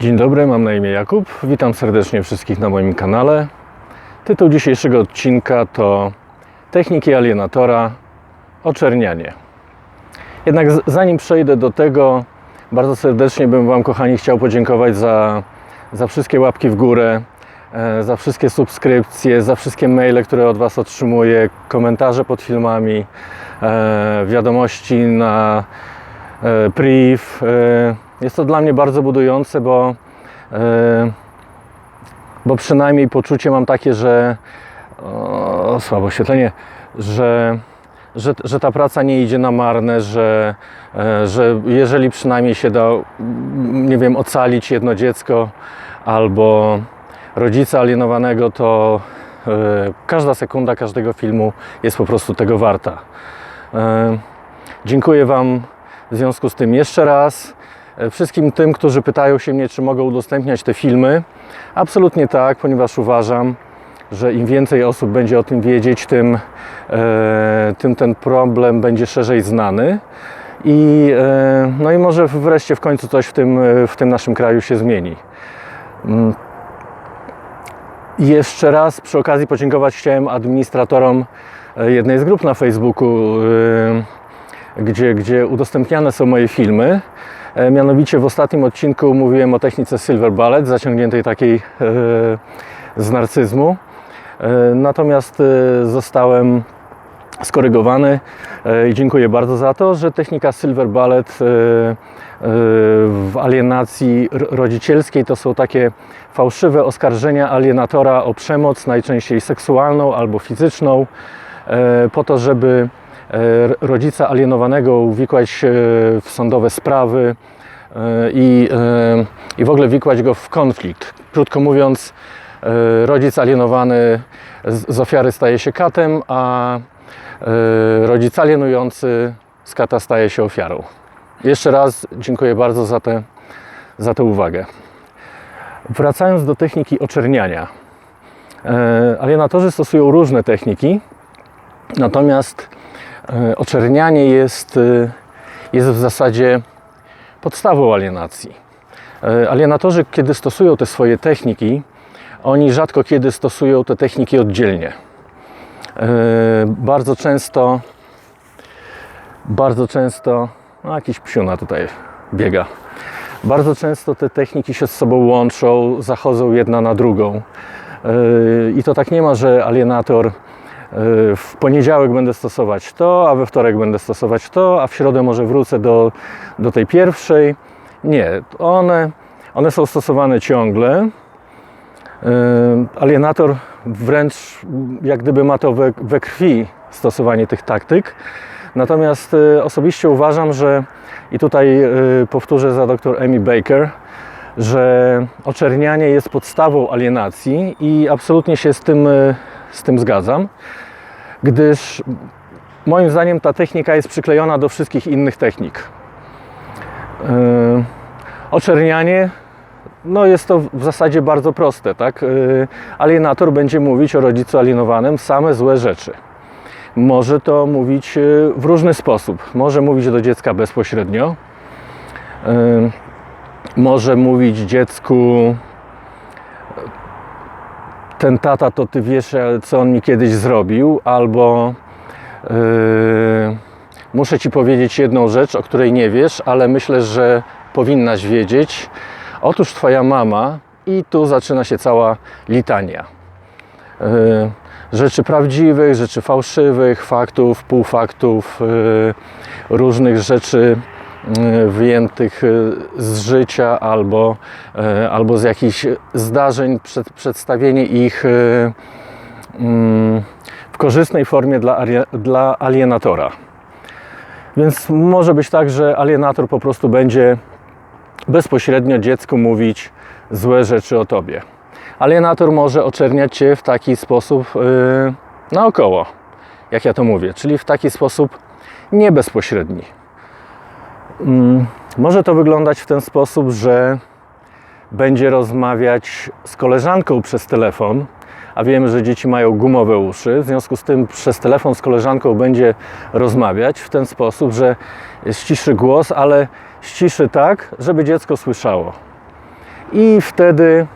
Dzień dobry, mam na imię Jakub. Witam serdecznie wszystkich na moim kanale. Tytuł dzisiejszego odcinka to Techniki alienatora oczernianie. Jednak zanim przejdę do tego, bardzo serdecznie bym Wam, kochani, chciał podziękować za, za wszystkie łapki w górę, e, za wszystkie subskrypcje, za wszystkie maile, które od Was otrzymuję, komentarze pod filmami, e, wiadomości na e, priv. Jest to dla mnie bardzo budujące, bo, e, bo przynajmniej poczucie mam takie, że o, słabo oświetlenie, że, że, że ta praca nie idzie na marne, że, e, że jeżeli przynajmniej się da, nie wiem, ocalić jedno dziecko albo rodzica alienowanego, to e, każda sekunda każdego filmu jest po prostu tego warta. Dziękuję Wam w związku z tym jeszcze raz. E, Wszystkim tym, którzy pytają się mnie, czy mogę udostępniać te filmy, absolutnie tak, ponieważ uważam, że im więcej osób będzie o tym wiedzieć, tym, e, tym ten problem będzie szerzej znany. I, e, no i może wreszcie w końcu coś w tym, e, w tym naszym kraju się zmieni. Mm. Jeszcze raz przy okazji podziękować chciałem administratorom e, jednej z grup na Facebooku, gdzie, gdzie udostępniane są moje filmy. E, Mianowicie w ostatnim odcinku mówiłem o technice Silver Ballet, zaciągniętej takiej e, z narcyzmu. E, Natomiast zostałem skorygowany i dziękuję bardzo za to, że technika Silver Ballet w alienacji rodzicielskiej to są takie fałszywe oskarżenia alienatora o przemoc, najczęściej seksualną albo fizyczną, po to, żeby rodzica alienowanego uwikłać e, w sądowe sprawy e, i, e, i w ogóle wikłać go w konflikt. Krótko mówiąc, e, rodzic alienowany z, ofiary staje się katem, a e, rodzic alienujący z kata staje się ofiarą. Jeszcze raz dziękuję bardzo za tę za tę uwagę. Wracając do techniki oczerniania. E, alienatorzy stosują różne techniki, natomiast e, oczernianie jest, e, jest w zasadzie podstawą alienacji. E, Alienatorzy, kiedy stosują te swoje techniki, oni rzadko kiedy stosują te techniki oddzielnie. E, Bardzo często, bardzo często, no jakiś psiuna tutaj biega. Bardzo często te techniki się z sobą łączą, zachodzą jedna na drugą. I to tak nie ma, że alienator w poniedziałek będę stosować to, a we wtorek będę stosować to, a w środę może wrócę do, do tej pierwszej. Nie, one, one są stosowane ciągle. Yy, Alienator wręcz jak gdyby ma to we, we krwi stosowanie tych taktyk. Natomiast y, osobiście uważam, że i tutaj y, powtórzę za dr Amy Baker, że oczernianie jest podstawą alienacji i absolutnie się z tym, y, z tym zgadzam, gdyż moim zdaniem ta technika jest przyklejona do wszystkich innych technik. Y, Oczernianie no jest to w zasadzie bardzo proste, tak? Y, Alienator będzie mówić o rodzicu alienowanym same złe rzeczy. Może to mówić y, w różny sposób. Może mówić do dziecka bezpośrednio. Może mówić dziecku ten tata to ty wiesz, e, co on mi kiedyś zrobił, albo y, muszę ci powiedzieć jedną rzecz, o której nie wiesz, ale myślę, że powinnaś wiedzieć. Otóż twoja mama i tu zaczyna się cała litania. Y, rzeczy prawdziwych, rzeczy fałszywych, faktów, półfaktów, różnych rzeczy wyjętych y, z życia albo, y, albo z jakichś zdarzeń, przed, przedstawienie ich y, mm, w korzystnej formie dla, dla alienatora. Więc może być tak, że alienator po prostu będzie bezpośrednio dziecku mówić złe rzeczy o tobie. Alienator może oczerniać cię w taki sposób yy, naokoło, jak ja to mówię, czyli w taki sposób nie bezpośredni. Mm, może to wyglądać w ten sposób, że będzie rozmawiać z koleżanką przez telefon, a wiemy, że dzieci mają gumowe uszy, w związku z tym przez telefon z koleżanką będzie rozmawiać w ten sposób, że ściszy głos, ale ściszy tak, żeby dziecko słyszało. i wtedy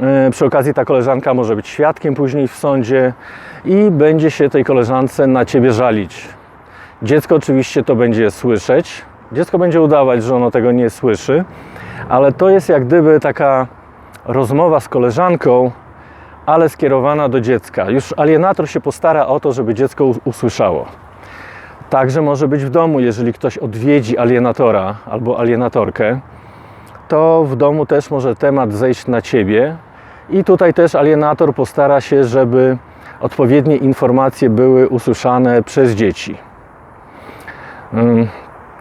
e, przy okazji ta koleżanka może być świadkiem później w sądzie i będzie się tej koleżance na ciebie żalić. Dziecko oczywiście to będzie słyszeć. Dziecko będzie udawać, że ono tego nie słyszy, ale to jest jak gdyby taka rozmowa z koleżanką, ale skierowana do dziecka. Już alienator się postara o to, żeby dziecko usłyszało. Także może być w domu, jeżeli ktoś odwiedzi alienatora albo alienatorkę, to w domu też może temat zejść na ciebie. I tutaj też alienator postara się, żeby odpowiednie informacje były usłyszane przez dzieci.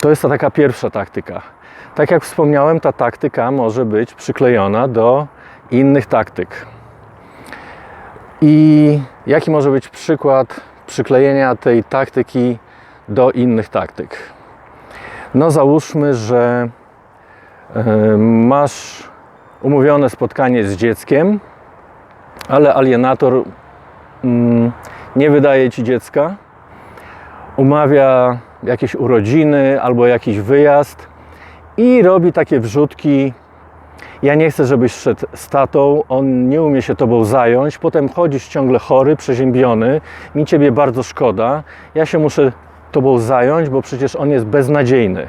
To jest ta taka pierwsza taktyka. Tak jak wspomniałem, ta taktyka może być przyklejona do innych taktyk. I jaki może być przykład przyklejenia tej taktyki do innych taktyk? No, załóżmy, że e, masz umówione spotkanie z dzieckiem, ale alienator mm, nie wydaje ci dziecka, umawia jakieś urodziny albo jakiś wyjazd i robi takie wrzutki. Ja nie chcę, żebyś szedł z tatą, on nie umie się tobą zająć, potem chodzisz ciągle chory, przeziębiony, mi ciebie bardzo szkoda, ja się muszę tobą zająć, bo przecież on jest beznadziejny.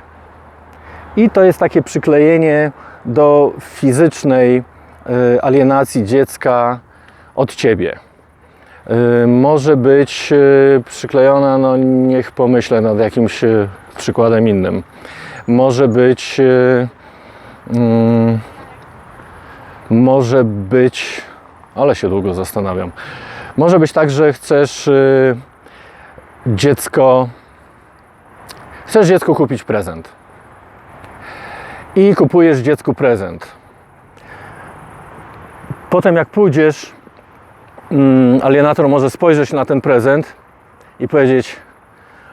I to jest takie przyklejenie do fizycznej y, alienacji dziecka od ciebie. Y, Może być y, przyklejona, no niech pomyślę nad jakimś y, przykładem innym. Może być. mm, Może być. Ale się długo zastanawiam. Może być tak, że chcesz dziecko. Chcesz dziecku kupić prezent. I kupujesz dziecku prezent. Potem, jak pójdziesz, alienator może spojrzeć na ten prezent i powiedzieć: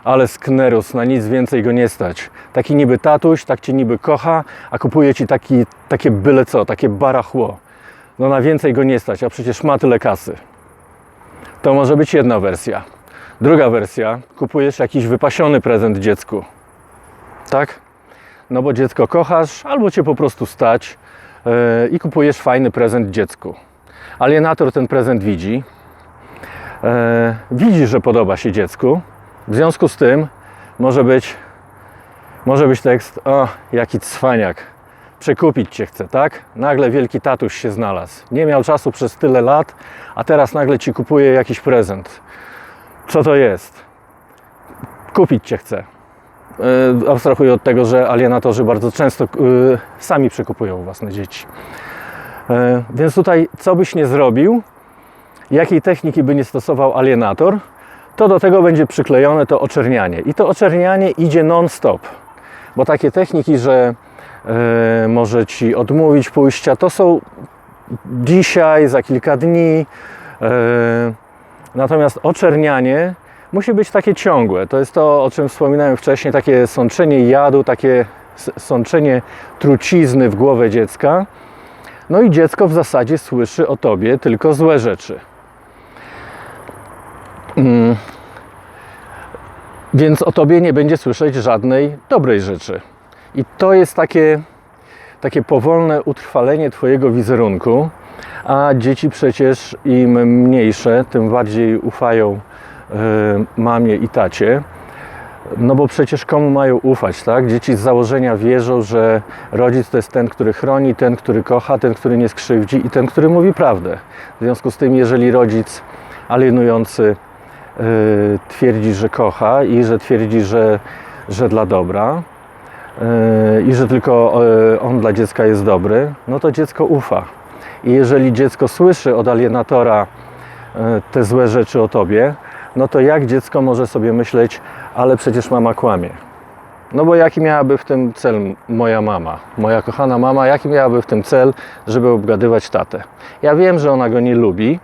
Ale sknerus, na nic więcej go nie stać. Taki niby tatuś, tak cię niby kocha, a kupuje ci taki, takie byle co, takie barachło. No na więcej go nie stać, a przecież ma tyle kasy. To może być jedna wersja. Druga wersja, kupujesz jakiś wypasiony prezent dziecku. Tak? No bo dziecko kochasz, albo cię po prostu stać yy, i kupujesz fajny prezent dziecku. Alienator ten prezent widzi, e, widzi, że podoba się dziecku. W związku z tym może być, może być tekst, o, jaki cwaniak, przekupić cię chce, tak? Nagle wielki tatuś się znalazł. Nie miał czasu przez tyle lat, a teraz nagle ci kupuje jakiś prezent. Co to jest? Kupić cię chce. E, Abstrahuję od tego, że alienatorzy bardzo często e, sami przekupują własne dzieci. E, Więc tutaj, co byś nie zrobił, jakiej techniki by nie stosował alienator, to do tego będzie przyklejone to oczernianie. I to oczernianie idzie non-stop, bo takie techniki, że e, może ci odmówić pójścia, to są dzisiaj, za kilka dni. E, natomiast oczernianie musi być takie ciągłe. To jest to, o czym wspominałem wcześniej, takie sączenie jadu, takie sączenie trucizny w głowę dziecka. No i dziecko w zasadzie słyszy o tobie tylko złe rzeczy. Mm. Więc o tobie nie będzie słyszeć żadnej dobrej rzeczy. I to jest takie, takie powolne utrwalenie twojego wizerunku, a dzieci przecież im mniejsze, tym bardziej ufają e, mamie i tacie. No bo przecież komu mają ufać, tak? Dzieci z założenia wierzą, że rodzic to jest ten, który chroni, ten, który kocha, ten, który nie skrzywdzi i ten, który mówi prawdę. W związku z tym, jeżeli rodzic alienujący yy, twierdzi, że kocha i że twierdzi, że, że dla dobra yy, i że tylko yy, on dla dziecka jest dobry, no to dziecko ufa. I jeżeli dziecko słyszy od alienatora yy, te złe rzeczy o tobie, no to jak dziecko może sobie myśleć, ale przecież mama kłamie. No bo jaki miałaby w tym cel moja mama, moja kochana mama, jaki miałaby w tym cel, żeby obgadywać tatę? Ja wiem, że ona go nie lubi,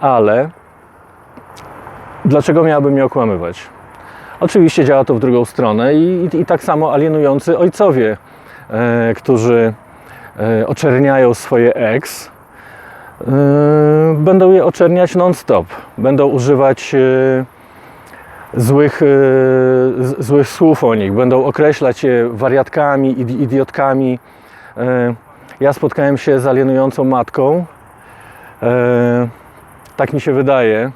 ale dlaczego miałaby mnie okłamywać? Oczywiście działa to w drugą stronę i, i, i tak samo alienujący ojcowie, e, którzy e, oczerniają swoje ex, e, będą je oczerniać non-stop. Będą używać e, złych, e, złych słów o nich, będą określać je wariatkami, idi- idiotkami. E, Ja spotkałem się z alienującą matką. E, tak mi się wydaje,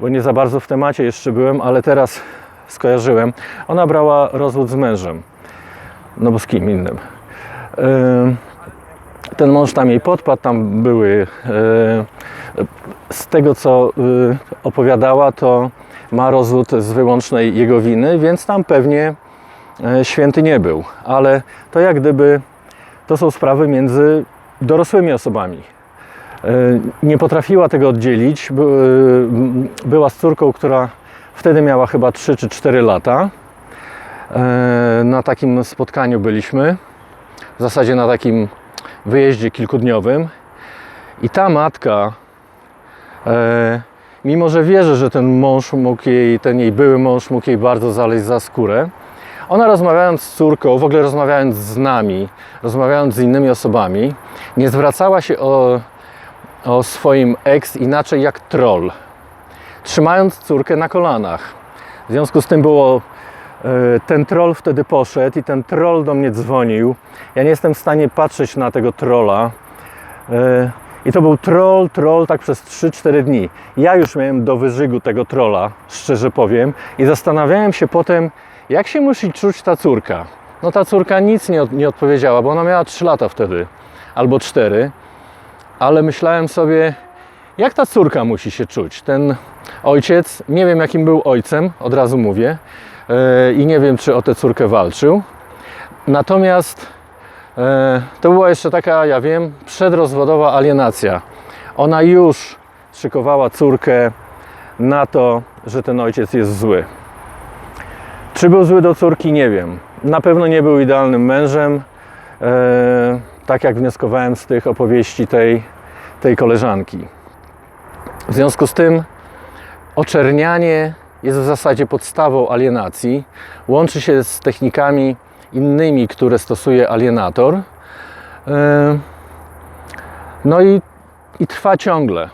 bo nie za bardzo w temacie jeszcze byłem, ale teraz skojarzyłem. Ona brała rozwód z mężem. No bo z kim innym. Ten mąż tam jej podpadł, tam były. Z tego co opowiadała, to ma rozwód z wyłącznej jego winy, więc tam pewnie e, święty nie był. Ale to jak gdyby to są sprawy między dorosłymi osobami. E, Nie potrafiła tego oddzielić. E, Była z córką, która wtedy miała chyba 3 czy 4 lata. Na takim spotkaniu byliśmy, w zasadzie na takim wyjeździe kilkudniowym. I ta matka, mimo że wierzy, że ten mąż mógł jej, ten jej były mąż mógł jej bardzo zaleźć za skórę, ona rozmawiając z córką, w ogóle rozmawiając z nami, rozmawiając z innymi osobami, nie zwracała się o, o swoim ex inaczej jak troll, trzymając córkę na kolanach. W związku z tym było, e, ten troll wtedy poszedł i ten troll do mnie dzwonił. Ja nie jestem w stanie patrzeć na tego trolla. I to był troll, troll tak przez 3-4 dni. Ja już miałem do wyżygu tego trolla, szczerze powiem, i zastanawiałem się potem, jak się musi czuć ta córka. No ta córka nic nie, od, nie odpowiedziała, bo ona miała 3 lata wtedy, albo 4, ale myślałem sobie, jak ta córka musi się czuć. Ten ojciec, nie wiem jakim był ojcem, od razu mówię, e, i nie wiem, czy o tę córkę walczył. Natomiast to była jeszcze taka, ja wiem, przedrozwodowa alienacja. Ona już szykowała córkę na to, że ten ojciec jest zły. Czy był zły do córki? Nie wiem. Na pewno nie był idealnym mężem, e, tak jak wnioskowałem z tych opowieści tej, tej koleżanki. W związku z tym oczernianie jest w zasadzie podstawą alienacji. Łączy się z technikami innymi, które stosuje alienator. E, No i, i trwa ciągle.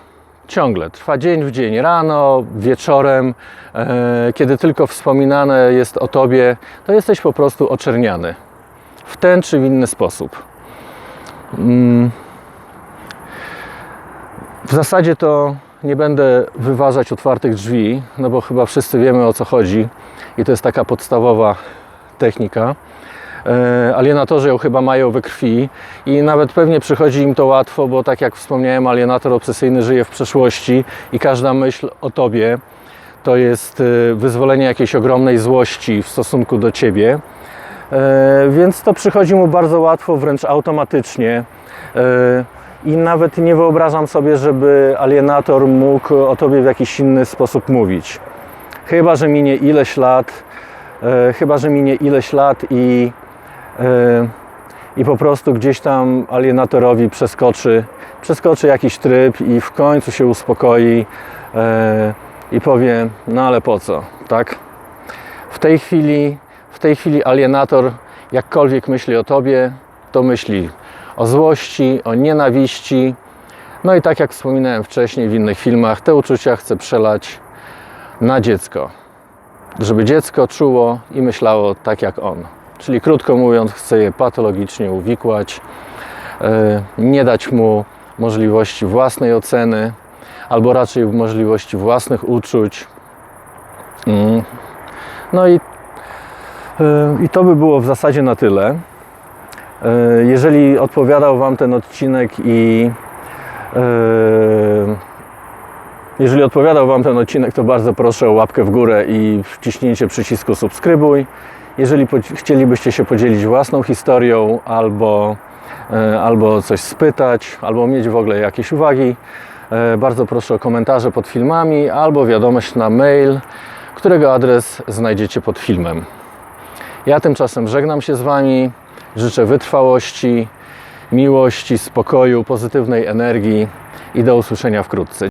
Ciągle. Trwa dzień w dzień, rano, wieczorem. E, Kiedy tylko wspominane jest o tobie, to jesteś po prostu oczerniany. W ten czy w inny sposób. Mm. W zasadzie to nie będę wyważać otwartych drzwi, no bo chyba wszyscy wiemy o co chodzi i to jest taka podstawowa technika. E, Alienatorzy ją chyba mają we krwi i nawet pewnie przychodzi im to łatwo, bo tak jak wspomniałem, alienator obsesyjny żyje w przeszłości i każda myśl o tobie to jest e, wyzwolenie jakiejś ogromnej złości w stosunku do ciebie. E, Więc to przychodzi mu bardzo łatwo, wręcz automatycznie. I nawet nie wyobrażam sobie, żeby alienator mógł o tobie w jakiś inny sposób mówić. Chyba, że minie ileś lat, chyba, że minie ileś lat i, i po prostu gdzieś tam alienatorowi przeskoczy, przeskoczy jakiś tryb i w końcu się uspokoi e, i powie, no ale po co, tak? W tej chwili, w tej chwili alienator jakkolwiek myśli o tobie, to myśli o złości, o nienawiści. No i tak jak wspominałem wcześniej w innych filmach, te uczucia chce przelać na dziecko. Żeby dziecko czuło i myślało tak jak on. Czyli krótko mówiąc, chce je patologicznie uwikłać, e, nie dać mu możliwości własnej oceny, albo raczej możliwości własnych uczuć. Mm. No i, e, i to by było w zasadzie na tyle. E, Jeżeli odpowiadał Wam ten odcinek i jeżeli odpowiadał Wam ten odcinek, to bardzo proszę o łapkę w górę i wciśnięcie przycisku subskrybuj. Jeżeli chcielibyście się podzielić własną historią albo, e, albo coś spytać, albo mieć w ogóle jakieś uwagi, e, bardzo proszę o komentarze pod filmami albo wiadomość na mail, którego adres znajdziecie pod filmem. Ja tymczasem żegnam się z Wami, życzę wytrwałości, miłości, spokoju, pozytywnej energii i do usłyszenia wkrótce.